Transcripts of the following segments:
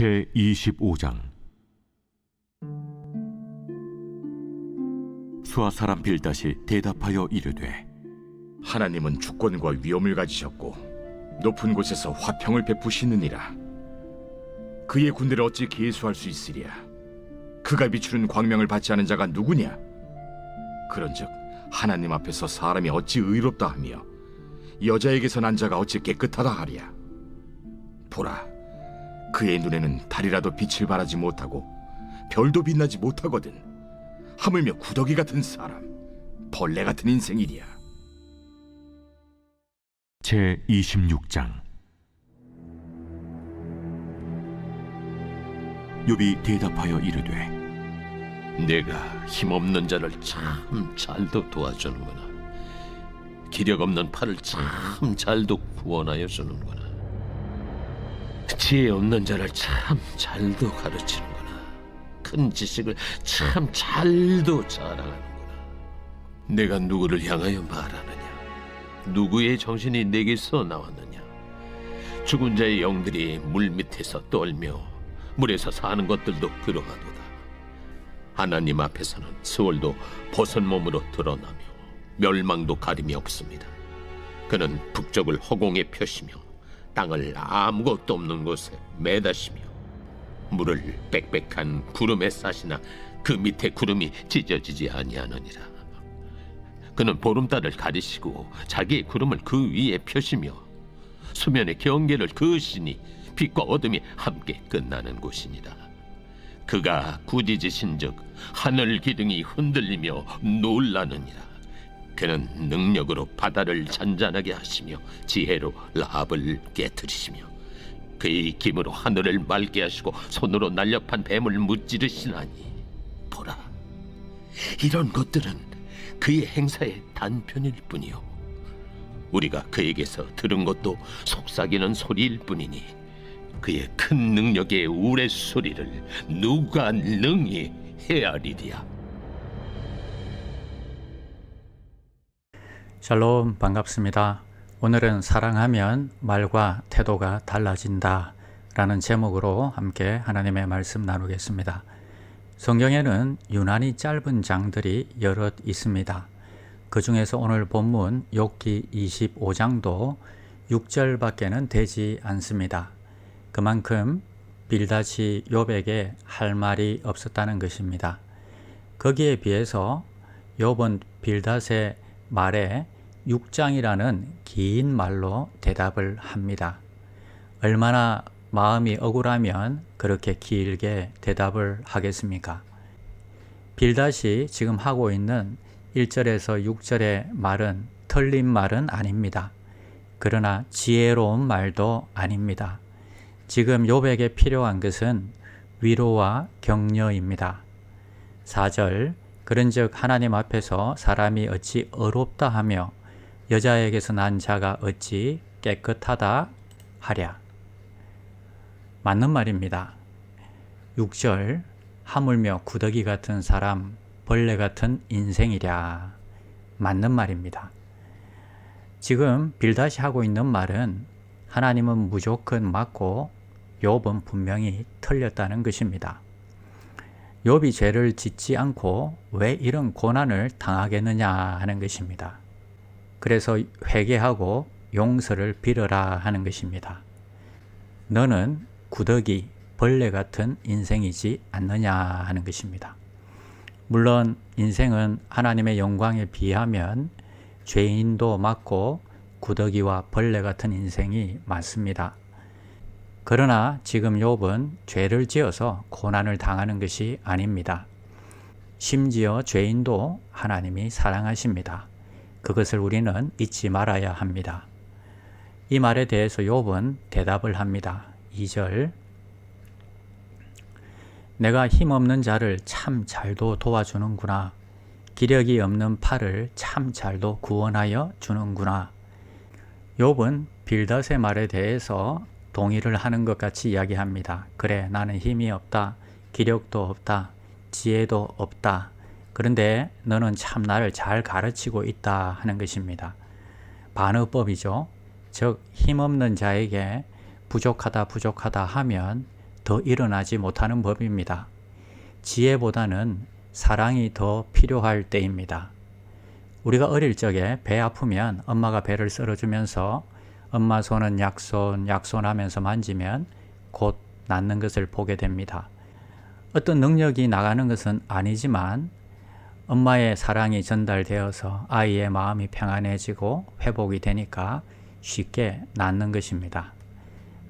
제 25장 수아 사람 빌다시 대답하여 이르되 하나님은 주권과 위엄을 가지셨고 높은 곳에서 화평을 베푸시느니라. 그의 군대를 어찌 계수할 수 있으랴? 그가 비추는 광명을 받지 않은 자가 누구냐? 그런즉 하나님 앞에서 사람이 어찌 의롭다 하며 여자에게서 난 자가 어찌 깨끗하다 하랴? 보라, 그의 눈에는 달이라도 빛을 발하지 못하고 별도 빛나지 못하거든. 하물며 구더기 같은 사람, 벌레 같은 인생이랴. 제 26장 욥이 대답하여 이르되 내가 힘없는 자를 참 잘도 도와주는구나. 기력 없는 팔을 참 잘도 구원하여 주는구나. 지혜 없는 자를 참 잘도 가르치는구나. 큰 지식을 참 잘도 자랑하는구나. 내가 누구를 향하여 말하느냐? 누구의 정신이 내게서 나왔느냐? 죽은 자의 영들이 물 밑에서 떨며 물에서 사는 것들도 그러하도다. 하나님 앞에서는 수월도 벗은 몸으로 드러나며 멸망도 가림이 없습니다. 그는 북쪽을 허공에 펴시며 땅을 아무것도 없는 곳에 매다시며 물을 빽빽한 구름에 싸시나 그 밑에 구름이 찢어지지 아니하느니라. 그는 보름달을 가리시고 자기의 구름을 그 위에 펴시며 수면의 경계를 그으시니 빛과 어둠이 함께 끝나는 곳이니라. 그가 굳이지신즉 하늘 기둥이 흔들리며 놀라느니라. 그는 능력으로 바다를 잔잔하게 하시며 지혜로 라합을 깨뜨리시며 그의 힘으로 하늘을 맑게 하시고 손으로 날렵한 뱀을 무찌르시나니 보라 이런 것들은 그의 행사의 단편일 뿐이요 우리가 그에게서 들은 것도 속삭이는 소리일 뿐이니 그의 큰 능력의 우레소리를 누가 능히 헤아리랴 샬롬 반갑습니다. 오늘은 사랑하면 말과 태도가 달라진다 라는 제목으로 함께 하나님의 말씀 나누겠습니다. 성경에는 유난히 짧은 장들이 여럿 있습니다. 그 중에서 오늘 본문 욥기 25장도 6절밖에는 되지 않습니다. 그만큼 빌다시 욥에게 할 말이 없었다는 것입니다. 거기에 비해서 욥은 빌닷의 말에 6장이라는 긴 말로 대답을 합니다. 얼마나 마음이 억울하면 그렇게 길게 대답을 하겠습니까? 빌닷이 지금 하고 있는 1절에서 6절의 말은 틀린 말은 아닙니다. 그러나 지혜로운 말도 아닙니다. 지금 욥에게 필요한 것은 위로와 격려입니다. 4절 그런즉 하나님 앞에서 사람이 어찌 어롭다 하며 여자에게서 난 자가 어찌 깨끗하다 하랴. 맞는 말입니다. 6절 하물며 구더기 같은 사람 벌레 같은 인생이랴. 맞는 말입니다. 지금 빌다시 하고 있는 말은 하나님은 무조건 맞고 욥은 분명히 틀렸다는 것입니다. 욥이 죄를 짓지 않고 왜 이런 고난을 당하겠느냐 하는 것입니다. 그래서 회개하고 용서를 빌어라 하는 것입니다. 너는 구더기, 벌레 같은 인생이지 않느냐 하는 것입니다. 물론 인생은 하나님의 영광에 비하면 죄인도 맞고 구더기와 벌레 같은 인생이 많습니다. 그러나 지금 욥은 죄를 지어서 고난을 당하는 것이 아닙니다. 심지어 죄인도 하나님이 사랑하십니다. 그것을 우리는 잊지 말아야 합니다. 이 말에 대해서 욥은 대답을 합니다. 2절 내가 힘없는 자를 참 잘도 도와주는구나. 기력이 없는 팔을 참 잘도 구원하여 주는구나. 욥은 빌닷의 말에 대해서 동의를 하는 것 같이 이야기합니다. 그래, 나는 힘이 없다. 기력도 없다. 지혜도 없다. 그런데 너는 참 나를 잘 가르치고 있다 하는 것입니다. 반어법이죠. 즉, 힘없는 자에게 부족하다, 부족하다 하면 더 일어나지 못하는 법입니다. 지혜보다는 사랑이 더 필요할 때입니다. 우리가 어릴 적에 배 아프면 엄마가 배를 썰어주면서 엄마 손은 약손, 약손 하면서 만지면 곧 낫는 것을 보게 됩니다. 어떤 능력이 나가는 것은 아니지만 엄마의 사랑이 전달되어서 아이의 마음이 평안해지고 회복이 되니까 쉽게 낫는 것입니다.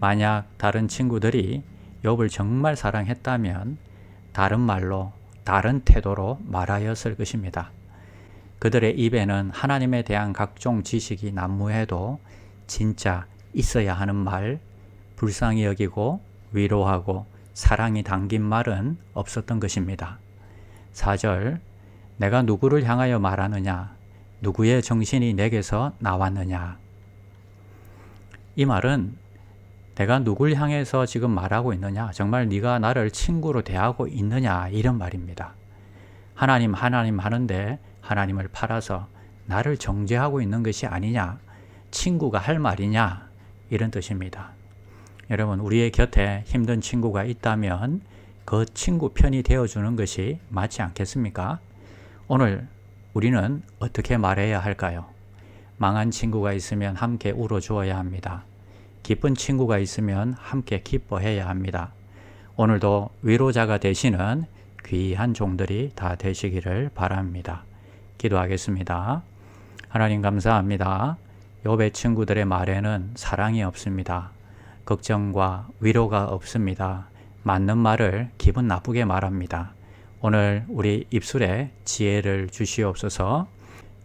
만약 다른 친구들이 욥을 정말 사랑했다면 다른 말로 다른 태도로 말하였을 것입니다. 그들의 입에는 하나님에 대한 각종 지식이 난무해도 진짜 있어야 하는 말, 불쌍히 여기고 위로하고 사랑이 담긴 말은 없었던 것입니다. 4절 내가 누구를 향하여 말하느냐? 누구의 정신이 내게서 나왔느냐? 이 말은 내가 누굴 향해서 지금 말하고 있느냐? 정말 네가 나를 친구로 대하고 있느냐? 이런 말입니다. 하나님 하나님 하는데 하나님을 팔아서 나를 정죄하고 있는 것이 아니냐 친구가 할 말이냐 이런 뜻입니다. 여러분 우리의 곁에 힘든 친구가 있다면 그 친구 편이 되어주는 것이 맞지 않겠습니까? 오늘 우리는 어떻게 말해야 할까요? 망한 친구가 있으면 함께 울어주어야 합니다. 기쁜 친구가 있으면 함께 기뻐해야 합니다. 오늘도 위로자가 되시는 귀한 종들이 다 되시기를 바랍니다. 기도하겠습니다. 하나님 감사합니다. 욥의 친구들의 말에는 사랑이 없습니다. 걱정과 위로가 없습니다. 맞는 말을 기분 나쁘게 말합니다. 오늘 우리 입술에 지혜를 주시옵소서.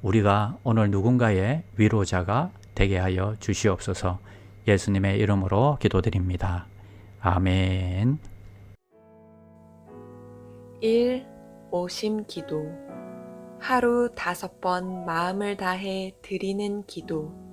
우리가 오늘 누군가의 위로자가 되게 하여 주시옵소서. 예수님의 이름으로 기도드립니다. 아멘. 1. 오심 기도 하루 다섯 번 마음을 다해 드리는 기도